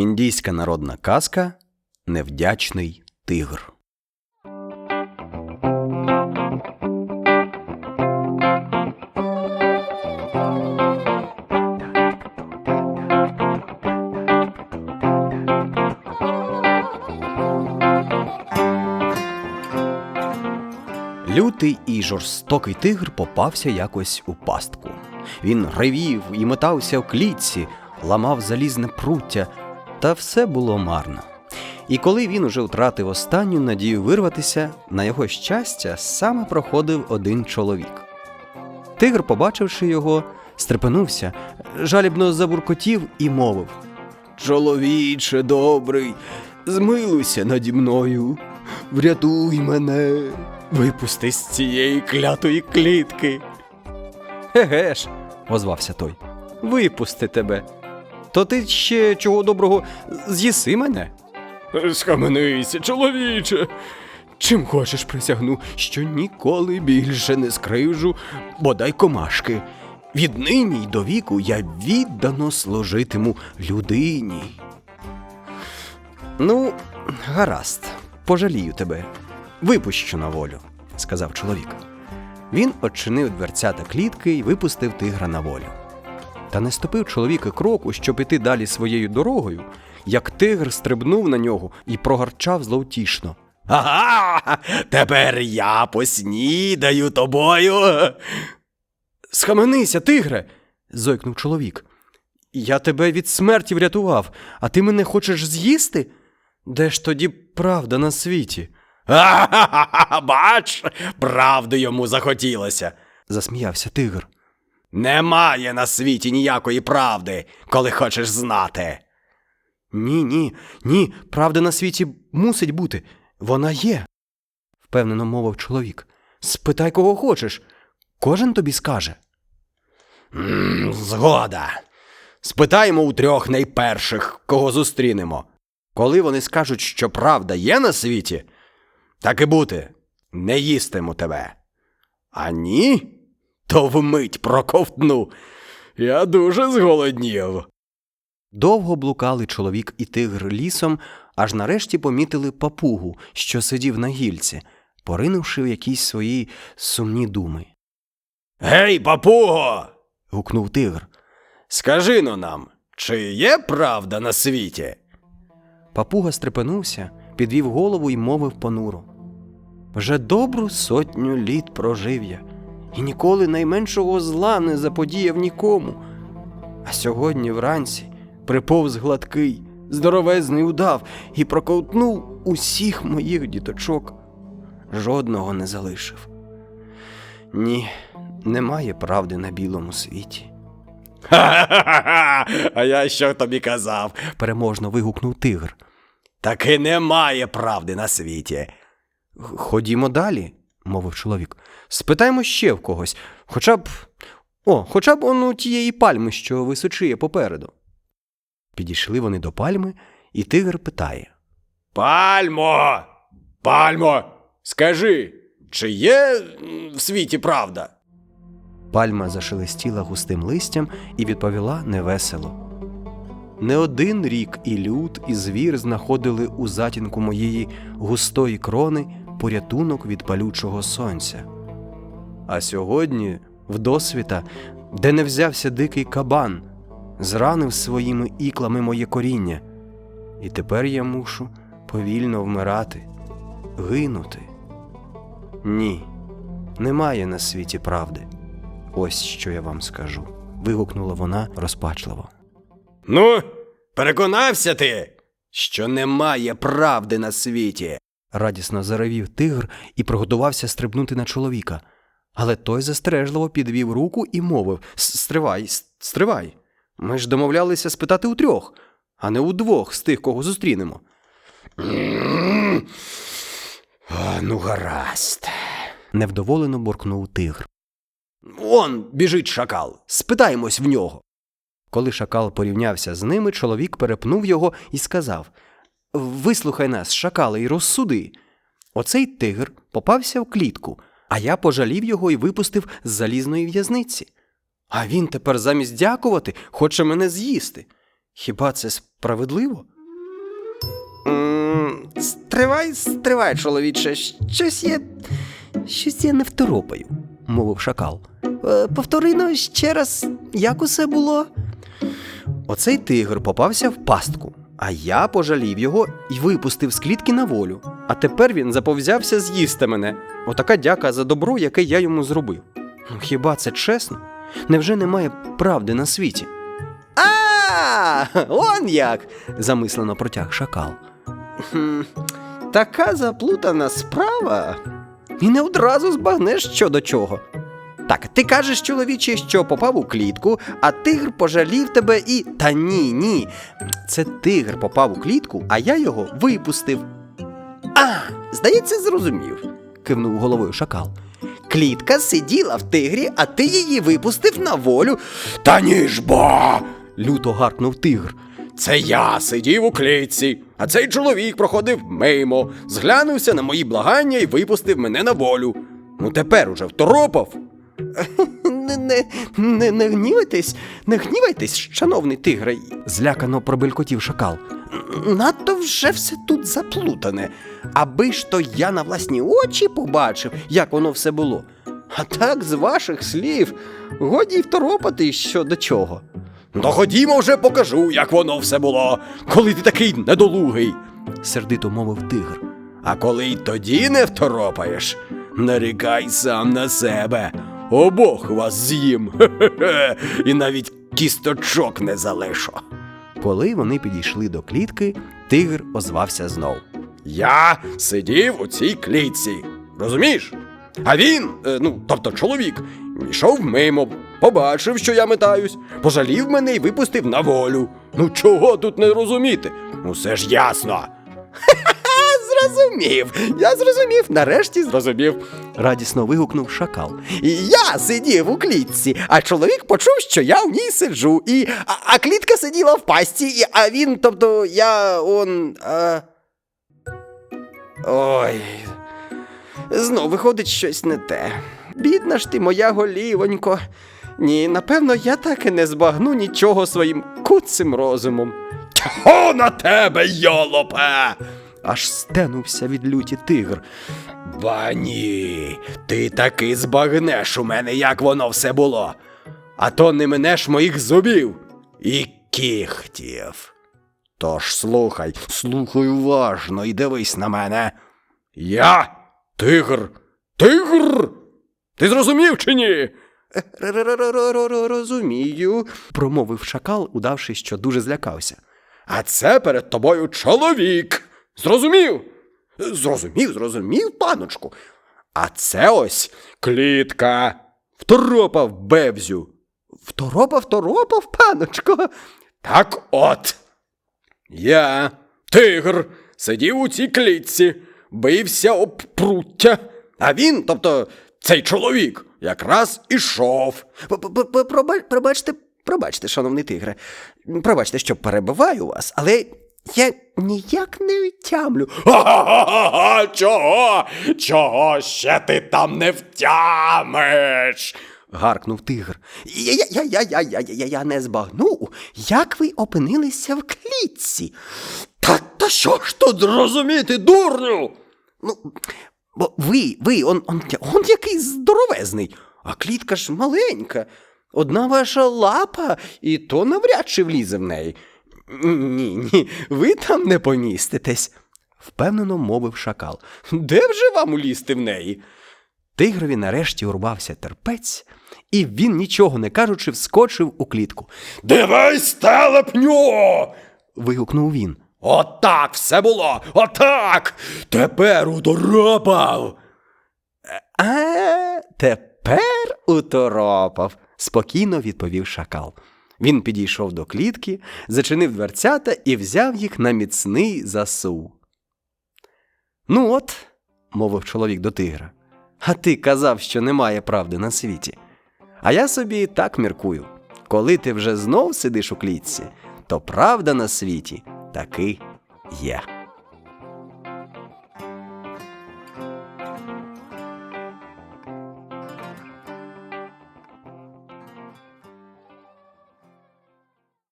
Індійська народна казка Невдячний тигр. Лютий і жорстокий тигр попався якось у пастку. Він ревів і метався в клітці, ламав залізне пруття, та все було марно. І коли він уже втратив останню надію вирватися, на його щастя саме проходив один чоловік. Тигр, побачивши його, стрепенувся, жалібно забуркотів і мовив Чоловіче добрий, змилуйся наді мною, врятуй мене, випусти з цієї клятої клітки. Еге ж, озвався той. Випусти тебе. То ти ще чого доброго з'їси мене? Схаменися, чоловіче. Чим хочеш присягну, що ніколи більше не скривжу, бодай комашки. Віднині й до віку я віддано служитиму людині. Ну, гаразд, пожалію тебе. Випущу на волю, сказав чоловік. Він очинив дверцята клітки і випустив тигра на волю. Та не ступив чоловік і кроку, щоб іти далі своєю дорогою, як тигр стрибнув на нього і прогарчав зловтішно. Ага, тепер я поснідаю тобою. Схаменися, тигре. зойкнув чоловік. Я тебе від смерті врятував, а ти мене хочеш з'їсти? Де ж тоді правда на світі? Ха-ха-ха, бач, правди йому захотілося, засміявся тигр. Немає на світі ніякої правди, коли хочеш знати. Ні, ні, ні, правда на світі мусить бути. Вона є, впевнено мовив чоловік. Спитай, кого хочеш. Кожен тобі скаже. Згода. Спитаємо у трьох найперших, кого зустрінемо. Коли вони скажуть, що правда є на світі, так і бути, не їстиму тебе. А ні, то вмить проковтну. Я дуже зголоднів. Довго блукали чоловік і тигр лісом, аж нарешті помітили папугу, що сидів на гільці, поринувши в якісь свої сумні думи. Гей, папуго. гукнув тигр. Скажи но нам, чи є правда на світі? Папуга стрепенувся, підвів голову і мовив понуро. Вже добру сотню літ прожив я, і ніколи найменшого зла не заподіяв нікому. А сьогодні вранці приповз гладкий, здоровезний удав і проковтнув усіх моїх діточок. Жодного не залишив. Ні, немає правди на білому світі. Ха-ха-ха! А я що тобі казав? переможно вигукнув тигр. Таки немає правди на світі. Ходімо далі, мовив чоловік. Спитаємо ще в когось, хоча б. О, хоча б он у тієї пальми, що височіє попереду. Підійшли вони до пальми, і тигр питає Пальмо! Пальмо! Скажи, чи є в світі правда? Пальма зашелестіла густим листям і відповіла невесело. Не один рік і люд, і звір знаходили у затінку моєї густої крони порятунок від палючого сонця. А сьогодні, в досвіта, де не взявся дикий кабан, зранив своїми іклами моє коріння, і тепер я мушу повільно вмирати, гинути. Ні, немає на світі правди. Ось що я вам скажу. вигукнула вона розпачливо. Ну, переконався ти, що немає правди на світі. радісно заревів тигр і приготувався стрибнути на чоловіка. Але той застережливо підвів руку і мовив Стривай, стривай. Ми ж домовлялися спитати у трьох, а не у двох з тих, кого зустрінемо. ну, гаразд, невдоволено буркнув тигр. Он біжить шакал. Спитаємось в нього. Коли шакал порівнявся з ними, чоловік перепнув його і сказав Вислухай нас, шакале, і розсуди. Оцей тигр попався в клітку, а я пожалів його і випустив з залізної в'язниці. А він тепер замість дякувати хоче мене з'їсти. Хіба це справедливо? Стривай, стривай, чоловіче, щось є. Щось я не второпаю, мовив шакал. «Е, Повтори ну, ще раз, як усе було? Оцей тигр попався в пастку, а я пожалів його і випустив з клітки на волю. А тепер він заповзявся з'їсти мене. Отака дяка за добро, яке я йому зробив. Ну хіба це чесно? Невже немає правди на світі? А, он як. замислено протяг шакал. Така заплутана справа. І не одразу збагнеш що до чого. Так, ти кажеш, чоловіче, що попав у клітку, а тигр пожалів тебе і. Та ні, ні. Це тигр попав у клітку, а я його випустив. А, здається, зрозумів, кивнув головою шакал. Клітка сиділа в тигрі, а ти її випустив на волю. Та ні ж бо. люто гаркнув тигр. Це я сидів у клітці, а цей чоловік проходив мимо, зглянувся на мої благання і випустив мене на волю. Ну тепер уже второпав. Не, не, не, не гнівайтесь, не гнівайтесь, шановний тигре, злякано пробелькотів шакал. Надто вже все тут заплутане. Аби ж то я на власні очі побачив, як воно все було. А так, з ваших слів, годі й второпати що до чого. Ну ходімо вже покажу, як воно все було, коли ти такий недолугий, сердито мовив тигр. А коли й тоді не второпаєш, нарікай сам на себе. Обох вас з'їм. Хе-хе-хе, І навіть кісточок не залишу. Коли вони підійшли до клітки, тигр озвався знов. Я сидів у цій клітці. Розумієш? А він, е, ну, тобто чоловік, йшов мимо, побачив, що я метаюсь, пожалів мене і випустив на волю. Ну чого тут не розуміти? Ну все ж ясно. Зрозумів, я зрозумів, нарешті зрозумів, радісно вигукнув шакал. І я сидів у клітці, а чоловік почув, що я в ній сиджу, і. А, а клітка сиділа в пасті, і, а він, тобто, я он. А... Ой. Знов виходить щось не те. Бідна ж ти, моя голівонько. Ні, напевно, я так і не збагну нічого своїм куцим розумом. Тьхо на тебе, йолопе! Аж стенувся від люті тигр. Ба ні, ти таки збагнеш у мене, як воно все було. А то не минеш моїх зубів і кіхтів. Тож слухай, слухай уважно і дивись на мене. Я тигр. Тигр. Ти зрозумів чи ні? Розумію, промовив шакал, удавши, що дуже злякався. А це перед тобою чоловік. Зрозумів? Зрозумів, зрозумів, паночку. А це ось клітка. Второпав бевзю. Второпав, второпав, паночко. Так от. Я, тигр, сидів у цій клітці, бився об пруття, а він, тобто цей чоловік, якраз ішов. Пробачте, пробачте, шановний тигре. Пробачте, що перебиваю вас, але я ніяк не втямлю. Ха-ха-ха! Чого? Чого ще ти там не втямиш? гаркнув тигр. Я, я, я, я, я, я, я, не збагну, як ви опинилися в клітці. Та, та що ж тут зрозуміти, дурню? Ну, бо ви, ви, он, он, он який здоровезний, а клітка ж маленька. Одна ваша лапа, і то навряд чи влізе в неї. Ні, ні, ви там не поміститесь, впевнено мовив шакал. Де вже вам улізти в неї? Тигрові нарешті урвався терпець, і він, нічого не кажучи, вскочив у клітку. Дивись, телепню. вигукнув він. Отак все було! Отак! Тепер удоропав. А тепер уторопав, спокійно відповів шакал. Він підійшов до клітки, зачинив дверцята і взяв їх на міцний засув. Ну от, мовив чоловік до тигра, а ти казав, що немає правди на світі. А я собі так міркую. Коли ти вже знов сидиш у клітці, то правда на світі таки є.